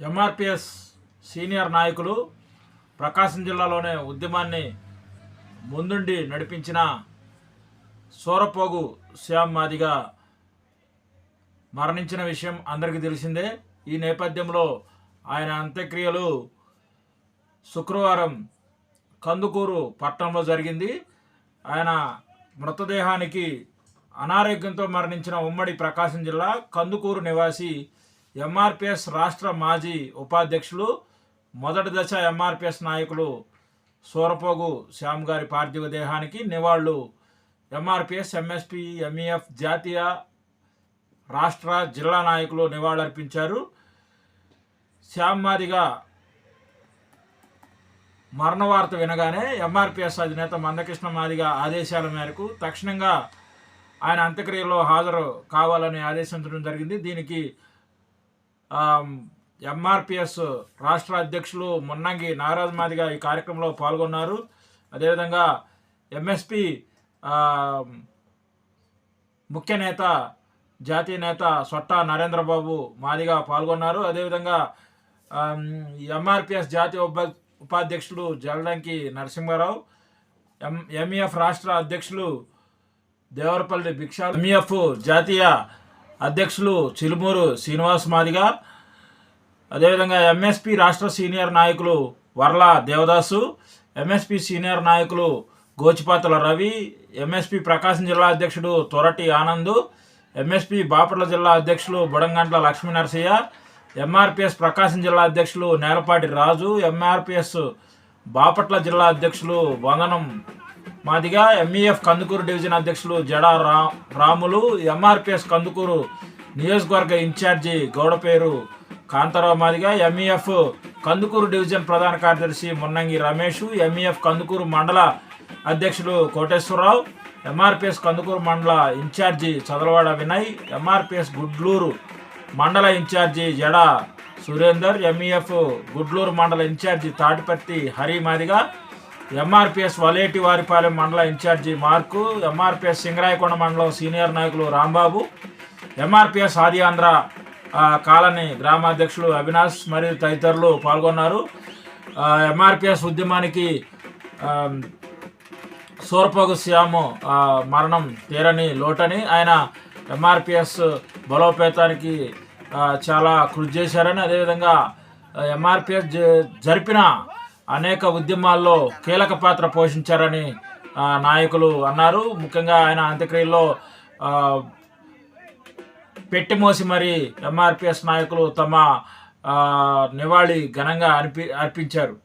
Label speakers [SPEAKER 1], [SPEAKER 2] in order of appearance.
[SPEAKER 1] MRPS senior నాయకులు ప్రకాశం జిల్లాలోనే ఉద్యమాన్ని ముందుండి నడిపించిన సూరపోగు శ్యామ్ మాదిగా మరణించిన విషయం అందరికీ తెలిసిందే. ఈ నేపథ్యంలో ఆయన అంత్యక్రియలు శుక్రవారం కందుకూరు పట్టణంలో జరిగింది. ఆయన మృతదేహానికి అనారోగ్యంతో మరణించిన ఉమ్మడి ప్రకాశం జిల్లా కందుకూరు నివాసి ఎంఆర్పిఎస్ రాష్ట్ర మాజీ ఉపాధ్యక్షులు మొదటి దశ ఎంఆర్పిఎస్ నాయకులు సూరపోగు శ్యామ్ గారి పార్థివ దేహానికి నివాళులు. ఎంఆర్పిఎస్ ఎంఎస్పి ఎంఈఎఫ్ జాతీయ రాష్ట్ర జిల్లా నాయకులు నివాళులర్పించారు. శ్యామ్ మాదిగా మరణ వార్త వినగానే ఎంఆర్పిఎస్ అధినేత మందకృష్ణ మాదిగ ఆదేశాల మేరకు తక్షణంగా ఆయన అంత్యక్రియలో హాజరు కావాలని ఆదేశించడం జరిగింది. దీనికి ఎంఆర్పిఎస్ రాష్ట్ర అధ్యక్షులు మున్నంగి నారాజ్ మాదిగ ఈ కార్యక్రమంలో పాల్గొన్నారు. అదేవిధంగా ఎంఎస్పి ముఖ్య నేత జాతీయ నేత సొట్టా నరేంద్రబాబు మాదిగా పాల్గొన్నారు. అదేవిధంగా ఎంఆర్పిఎస్ జాతీయ ఉప ఉపాధ్యక్షులు జలడంకి నరసింహారావు ఎం ఎంఈఎఫ్ రాష్ట్ర అధ్యక్షులు దేవరపల్లి భిక్షా ఎంఈఎఫ్ జాతీయ అధ్యక్షులు చిలుమూరు శ్రీనివాస్ మాదిగా అదేవిధంగా ఎంఎస్పి రాష్ట్ర సీనియర్ నాయకులు వర్ల దేవదాసు ఎంఎస్పి సీనియర్ నాయకులు గోచిపాతల రవి ఎంఎస్పి ప్రకాశం జిల్లా అధ్యక్షుడు తొరటి ఆనంద్ ఎంఎస్పి బాపట్ల జిల్లా అధ్యక్షులు బుడంగంట్ల లక్ష్మీ నరసయ్య ఎంఆర్పిఎస్ ప్రకాశం జిల్లా అధ్యక్షులు నేలపాటి రాజు ఎంఆర్పిఎస్ బాపట్ల జిల్లా అధ్యక్షులు వందనం మాదిగా ఎంఈఎఫ్ కందుకూరు డివిజన్ అధ్యక్షులు జడా రా రాములు ఎంఆర్పిఎస్ కందుకూరు నియోజకవర్గ ఇన్ఛార్జి గౌడపేరు కాంతారావు మాదిగా ఎంఈఎఫ్ కందుకూరు డివిజన్ ప్రధాన కార్యదర్శి మున్నంగి రమేష్ ఎంఈఎఫ్ కందుకూరు మండల అధ్యక్షులు కోటేశ్వరరావు ఎంఆర్పిఎస్ కందుకూరు మండల ఇన్ఛార్జి చదలవాడ వినయ్ ఎంఆర్పిఎస్ గుడ్లూరు మండల ఇన్ఛార్జి జడ సురేందర్ ఎంఈఎఫ్ గుడ్లూరు మండల ఇన్ఛార్జి తాటిపర్తి హరి మాదిగా ఎంఆర్పిఎస్ వలేటి వారిపాలెం మండల ఇన్ఛార్జి మార్కు ఎంఆర్పిఎస్ సింగరాయకొండ మండలం సీనియర్ నాయకులు రాంబాబు ఎంఆర్పిఎస్ ఆది ఆంధ్ర కాలనీ గ్రామాధ్యక్షులు అవినాష్ మరియు తదితరులు పాల్గొన్నారు. ఎంఆర్పిఎస్ ఉద్యమానికి సూర్పగు శ్యాము మరణం తీరని లోటని ఆయన ఎంఆర్పిఎస్ బలోపేతానికి చాలా కృషి చేశారని అదేవిధంగా ఎంఆర్పిఎస్ జరిపిన అనేక ఉద్యమాల్లో కీలక పాత్ర పోషించారని నాయకులు అన్నారు. ముఖ్యంగా ఆయన అంత్యక్రియల్లో పెట్టిమోసి మరి ఎంఆర్పిఎస్ నాయకులు తమ నివాళి ఘనంగా అర్పి అర్పించారు.